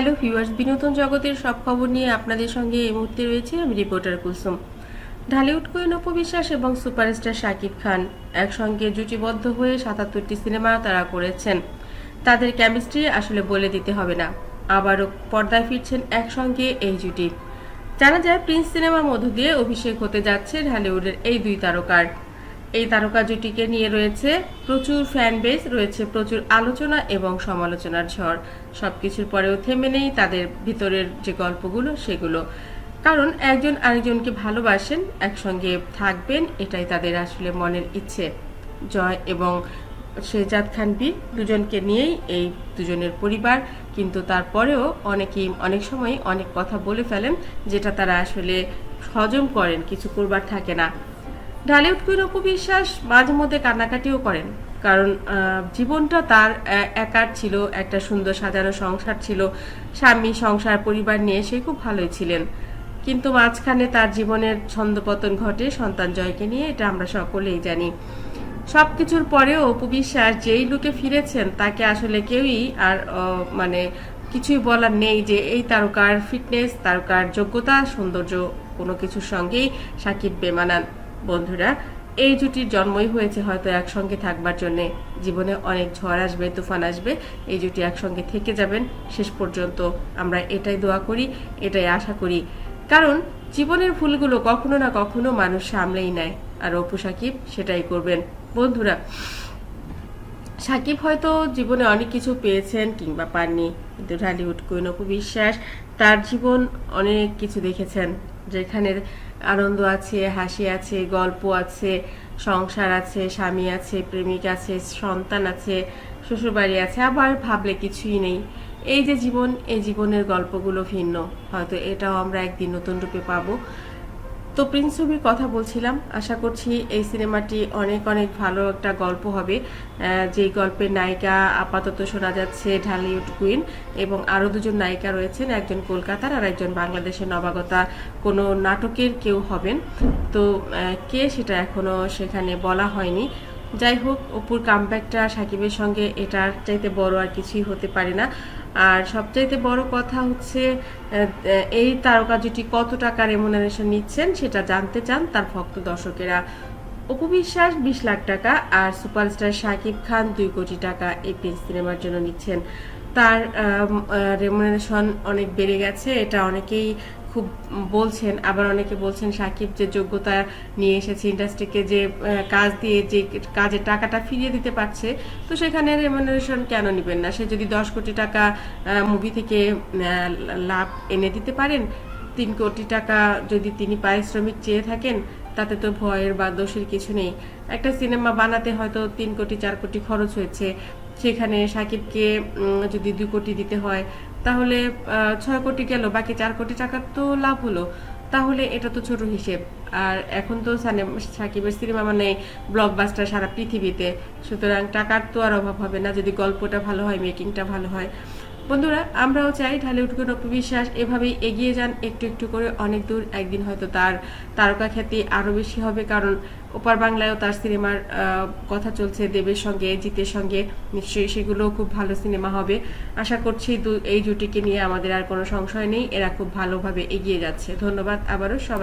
Hello viewers, বিনোদন জগতের সব খবর নিয়ে আপনাদের সঙ্গে এই মুহূর্তে রয়েছে আমি রিপোর্টার কুসুম। ঢালিউড কুইন অপবিশ্বাস এবং সুপারস্টার শাকিব খান একসঙ্গে জুটিবদ্ধ হয়ে সাতাত্তরটি সিনেমা তারা করেছেন। তাদের কেমিস্ট্রি আসলে বলে দিতে হবে না। আবারও পর্দায় ফিরছেন একসঙ্গে এই জুটি। জানা যায়, প্রিন্স সিনেমার মধ্য দিয়ে অভিষেক হতে যাচ্ছে ঢালিউডের এই দুই তারকার। এই তারকা জুটিকে নিয়ে রয়েছে প্রচুর ফ্যান বেস রয়েছে প্রচুর আলোচনা এবং সমালোচনার ঝড়। সব কিছুর পরেও থেমে নেই তাদের ভিতরের যে গল্পগুলো, সেগুলো। কারণ একজন আরেকজনকে ভালোবাসেন, একসঙ্গে থাকবেন, এটাই তাদের আসলে মনের ইচ্ছে। জয় এবং শেজাদ খানবি দুজনকে নিয়েই এই দুজনের পরিবার, কিন্তু তারপরেও অনেকেই অনেক সময় অনেক কথা বলে ফেলেন, যেটা তারা আসলে হজম করেন, কিছু করবার থাকে না। ঢালিউড কুইন অপু বিশ্বাস মাঝে মধ্যে কান্নাকাটিও করেন, কারণ জীবনটা তার একার ছিল, একটা সুন্দর সাজানো সংসার ছিল, স্বামী, সংসার, পরিবার নিয়ে সে খুব ভালোই ছিলেন। কিন্তু মাঝখানে তার জীবনের ছন্দপতন ঘটে সন্তান জয়কে নিয়ে, এটা আমরা সকলেই জানি। সব কিছুর পরেও অপু বিশ্বাস যেই লুকে ফিরেছেন, তাকে আসলে কেউই আর মানে কিছুই বলার নেই যে এই তারকার ফিটনেস তারকার যোগ্যতা, সৌন্দর্য কোনো কিছুর সঙ্গেই সাকিব বেমানান। বন্ধুরা, এই জুটির জন্মই হয়েছে হয়তো একসঙ্গে থাকবার জন্যে। জীবনে অনেক ঝড় আসবে, তুফান আসবে, এই জুটি একসঙ্গে থেকে যাবেন। শেষ পর্যন্ত আমরা এটাই দোয়া করি, এটাই আশা করি। কারণ জীবনের ভুলগুলো কখনো না কখনো মানুষ সামলেই নেয়, আর অপু সাকিব সেটাই করবেন। বন্ধুরা, সাকিব হয়তো জীবনে অনেক কিছু পেয়েছেন কিংবা পাননি, কিন্তু ঢালিউড কুইন অপু বিশ্বাস তার জীবন অনেক কিছু দেখেছেন যেখানে আনন্দ আছে, হাসি আছে, গল্প আছে, সংসার আছে, স্বামী আছে, প্রেমিক আছে, সন্তান আছে, শ্বশুরবাড়ি আছে, আবার ভাবলে কিছুই নেই। এই যে জীবন, এই জীবনের গল্পগুলো ভিন্ন। হয়তো এটাও আমরা একদিন নতুন রূপে পাবো। তো প্রিন্স ছবির কথা বলছিলাম। আশা করছি এই সিনেমাটি অনেক অনেক ভালো একটা গল্প হবে। যে গল্পের নায়িকা আপাতত শোনা যাচ্ছে ঢালিউড কুইন এবং আরও দুজন নায়িকা রয়েছেন, একজন কলকাতার আর একজন বাংলাদেশের নবাগতা। কোনো নাটকের কেউ হবেন। তো কে সেটা এখনও সেখানে বলা হয়নি। যাই হোক, অপুর কামব্যাকটা সাকিবের সঙ্গে এটার চাইতে বড় আর কিছুই হতে পারে না। আর সবচাইতে বড় কথা হচ্ছে এই তারকা জুটি কত টাকা রেমুনারেশন নিচ্ছেন সেটা জানতে চান তার ভক্ত দর্শকেরা। অপু বিশ্বাস বিশ লাখ টাকা আর সুপারস্টার শাকিব খান দুই কোটি টাকা এই প্রিন্স সিনেমার জন্য নিচ্ছেন। তার রেমুনারেশন অনেক বেড়ে গেছে, এটা অনেকেই খুব বলছেন, আবার অনেকে বলছেন সাকিব যে যোগ্যতা নিয়ে এসেছে ইন্ডাস্ট্রিকে, যে কাজ দিয়ে যে কাজের টাকাটা ফিরিয়ে দিতে পারছে, তো সেখানে রেমুনারেশন কেন নেবেন না? সে যদি দশ কোটি টাকা মুভি থেকে লাভ এনে দিতে পারেন, তিন কোটি টাকা যদি তিনি পারিশ্রমিক চেয়ে থাকেন, তাতে তো ভয়ের বা দোষের কিছু নেই। একটা সিনেমা বানাতে হয়তো তিন কোটি, চার কোটি খরচ হয়েছে, সেখানে সাকিবকে যদি দু কোটি দিতে হয় তাহলে ছয় কোটি গেল, বাকি চার কোটি টাকার তো লাভ হলো। তাহলে এটা তো ছোট হিসেব। আর এখন তো সাকিবের সিনেমা মানে ব্লকবাস্টার সারা পৃথিবীতে। সুতরাং টাকার তো আর অভাব হবে না, যদি গল্পটা ভালো হয় মেকিংটা ভালো হয়। বন্ধুরা, আমরাও চাই ঢালিউড কোন বিশ্বাস। এভাবেই এগিয়ে যান, একটু একটু করে অনেক দূর। একদিন হয়তো তার তারকা খ্যাতি আরও বেশি হবে, কারণ ওপার বাংলায়ও তার সিনেমার কথা চলছে দেবের সঙ্গে, জিতের সঙ্গে। নিশ্চয়ই সেগুলো খুব ভালো সিনেমা হবে। আশা করছি এই জুটিকে নিয়ে আমাদের আর কোনো সংশয় নেই। এরা খুব ভালোভাবে এগিয়ে যাচ্ছে। ধন্যবাদ আবারও সবাই।